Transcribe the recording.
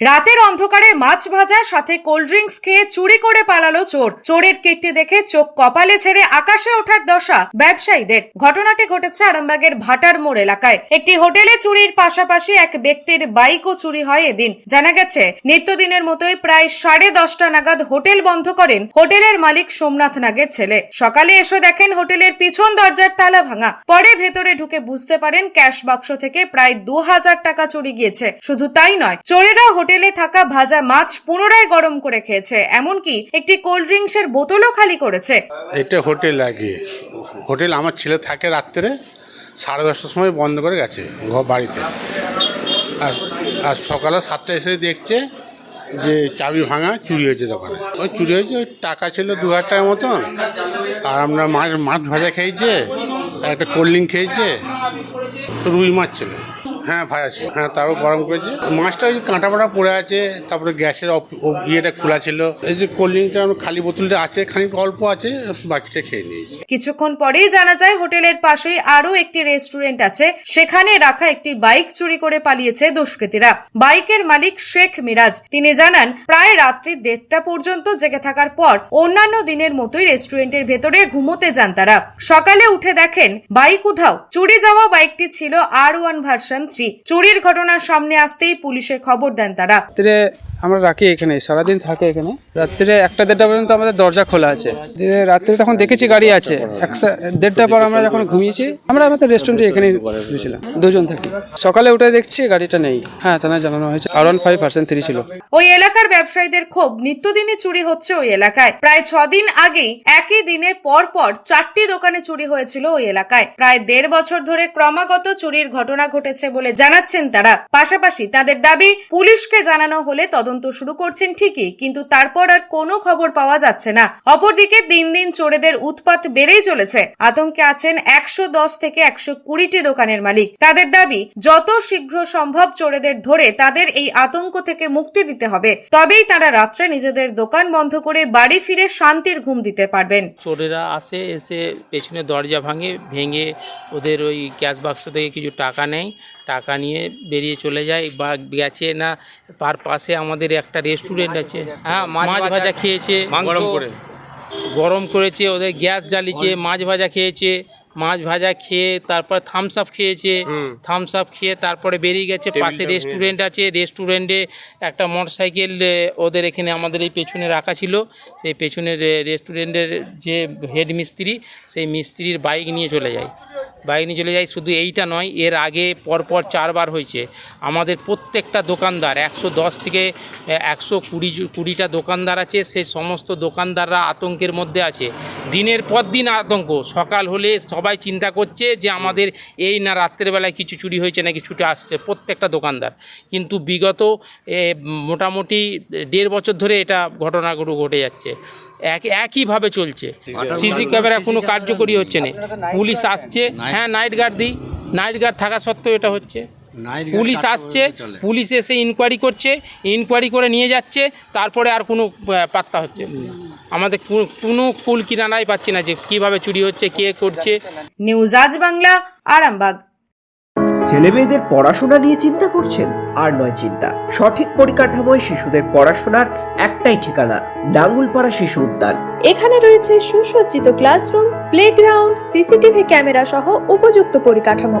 রাতের অন্ধকারে মাছ ভাজা সাথে কোল্ড ড্রিঙ্কস খেয়ে চুরি করে পালালো চোর। চোরের কীর্তি দেখে চোখ কপালে ছেড়ে আকাশে ওঠার দশা ব্যবসায়ীদের। ঘটনাটি ঘটেছে আরামবাগের ভাটার মোড় এলাকায়। একটি হোটেলে চুরির পাশাপাশি এক ব্যক্তির বাইকও চুরি হয় এদিন। জানা গেছে, নিত্যদিনের মতোই প্রায় সাড়ে দশটা নাগাদ হোটেল বন্ধ করেন হোটেলের মালিক সোমনাথ নাগের ছেলে। সকালে এসে দেখেন হোটেলের পিছন দরজার তালা ভাঙা। পরে ভেতরে ঢুকে বুঝতে পারেন ক্যাশ বাক্স থেকে প্রায় দু হাজার টাকা চুরি গিয়েছে। শুধু তাই নয়, চোরেরা হোটেলে থাকা ভাজা মাছ পুনরায় গরম করে খেয়েছে। এমনকি একটি কোল্ড ড্রিঙ্কসের বোতলও খালি করেছে। এটা হোটেল আগে। হোটেল আমার ছেলে থাকে রাত্রে, সাড়ে দশটার সময় বন্ধ করে গেছে বাড়িতে। আর আর সকালে সাতটা এসে দেখছে যে চাবি ভাঙা চুরি হয়েছে দোকানে। ওই চুরি হয়েছে টাকা ছিল দু হাজার টাকার মতন। আর আমরা মাছ মাছ ভাজা খেয়েছে একটা কোল্ড ড্রিঙ্ক খেয়েছে, রুই মাছ ছিল। হ্যাঁ ভাজা ছিল হ্যাঁ তারও গরম করেছে। মাছটা ওই কাঁটা পাটা পড়ে আছে, তারপরে গ্যাসের ইয়েটা খোলা ছিল। এই যে কোল্ড ড্রিঙ্কটা খালি বোতলটা আছে, খানিক অল্প আছে, বাকিটা খেয়ে নিয়েছি। কিছুক্ষণ পরেই জানা যায়, হোটেলের পাশেই আরও একটি রেস্টুরেন্ট আছে। সেখানে রাখা একটি বাইক চুরি করে পালিয়েছে দুষ্কৃতীরা। বাইকের মালিক শেখ মিরাজ। তিনি জানান, প্রায় রাত্রি দেড়টা পর্যন্ত জেগে থাকার পর অন্যান্য দিনের মতোই রেস্টুরেন্টের ভেতরে ঘুমোতে যান তারা। সকালে উঠে দেখেন, বাইক উধাও। চুরি যাওয়া বাইকটি ছিল আর ওয়ান ভার্সন থ্রি চুরির ঘটনার সামনে আসতেই পুলিশে খবর দেন তারা। আমরা রাখি এখানে সারাদিন থাকে এখানে। রাত্রে একটা দেড়টা পর্যন্ত আমাদের দরজা খোলা আছে। যে রাত্রে তখন দেখেছি গাড়ি আছে একটা দেড়টা পর আমরা যখন ঘুমিয়েছি আমরা আমাদের রেস্টুরেন্টে এখানে ছিলাম দুজন থাকি। সকালে উঠে দেখছি গাড়িটা নেই। হ্যাঁ থানায় জানানো হয়েছে আর ওয়ান ফাইভ পার্সেন্ট থ্রি ছিল। ওই এলাকার ব্যবসায়ীদের ক্ষোভ নিত্যদিনই চুরি হচ্ছে ওই এলাকায়। প্রায় ছদিন আগেই একই দিনে পর পর চারটি দোকানে চুরি হয়েছিল ওই এলাকায়। প্রায় দেড় বছর ধরে ক্রমাগত চুরির ঘটনা ঘটেছে বলে জানাচ্ছেন তারা। পাশাপাশি তাদের দাবি, পুলিশকে জানানো হলে তদন্ত শুরু করছেন ঠিকই, কিন্তু তারপর আর কোনো খবর পাওয়া যাচ্ছে না। অপরদিকে দিন দিন চোরেদের উৎপাত বেড়েই চলেছে। আতঙ্কে আছেন একশো দশ থেকে একশো কুড়িটি দোকানের মালিক। তাদের দাবি, যত শীঘ্র সম্ভব চোরেদের ধরে তাদের এই আতঙ্ক থেকে মুক্তি দিতে হবে। তবেই তারা রাত্রে নিজেদের দোকান বন্ধ করে বাড়ি ফিরে শান্তির ঘুম দিতে পারবেন। চোরেরা আসে, এসে পেছনে দরজা ভাঙে, ভেঙে ওদের ওই ক্যাশ বাক্স থেকে কিছু টাকা নেয়। টাকা নিয়ে বেরিয়ে চলে যায় বা গেছে না তার পাশে আমাদের একটা রেস্টুরেন্ট আছে। হ্যাঁ মাছ ভাজা খেয়েছে গরম করে। গরম করেছে ওদের গ্যাস জ্বালিয়েছে মাছ ভাজা খেয়েছে। মাছ ভাজা খেয়ে তারপর থামস আপ খেয়েছে। থামস আপ খেয়ে তারপরে বেরিয়ে গেছে পাশে রেস্টুরেন্ট আছে। রেস্টুরেন্টে একটা মোটরসাইকেল ওদের এখানে আমাদের এই পেছনে রাখা ছিল। সেই পেছনের রেস্টুরেন্টের যে হেড মিস্ত্রি সেই মিস্ত্রির বাইক নিয়ে চলে যায়। নিয়ে চলে যায়, শুধু এইটা নয়, এর আগে পরপর চারবার হয়েছে। আমাদের প্রত্যেকটা দোকানদার, একশো দশ থেকে একশো কুড়ি কুড়িটা দোকানদার আছে, সেই সমস্ত দোকানদাররা আতঙ্কের মধ্যে আছে। দিনের পর দিন আতঙ্ক। সকাল হলে সবাই চিন্তা করছে যে আমাদের এই না রাত্রেবেলায় কিছু চুরি হয়েছে নাকি ছুটে আসছে প্রত্যেকটা দোকানদার। কিন্তু বিগত মোটামুটি দেড় বছর ধরে এটা ঘটনাগুলো ঘটে যাচ্ছে। এক একইভাবে চলছে। সিসি ক্যামেরা কোনো কার্যকরী হচ্ছে না। পুলিশ আসছে। হ্যাঁ নাইট গার্ড দিই নাইট গার্ড থাকা সত্ত্বেও এটা হচ্ছে। পুলিশ আসছে পুলিশ এসে ইনকোয়ারি করছে ইনকোয়ারি করে নিয়ে যাচ্ছে তারপরে আর কোনো পাত্তা হচ্ছে আমাদের কোনো কুল কিনারাই পাচ্ছি না যে কীভাবে চুরি হচ্ছে কে করছে। নিউজ আজ বাংলা আরামবাগ। ছেলে মেয়েদের পড়াশোনা নিয়ে চিন্তা করছেন? আর নয় চিন্তা। সঠিক পরিকাঠামোয় শিশুদের পড়াশোনার একটাই ঠিকানা নাঙ্গুলপাড়া শিশু উদ্যান। এখানে রয়েছে সুসজ্জিত ক্লাসরুম প্লেগ্রাউন্ড সিসিটিভি ক্যামেরা সহ উপযুক্ত পরিকাঠামো।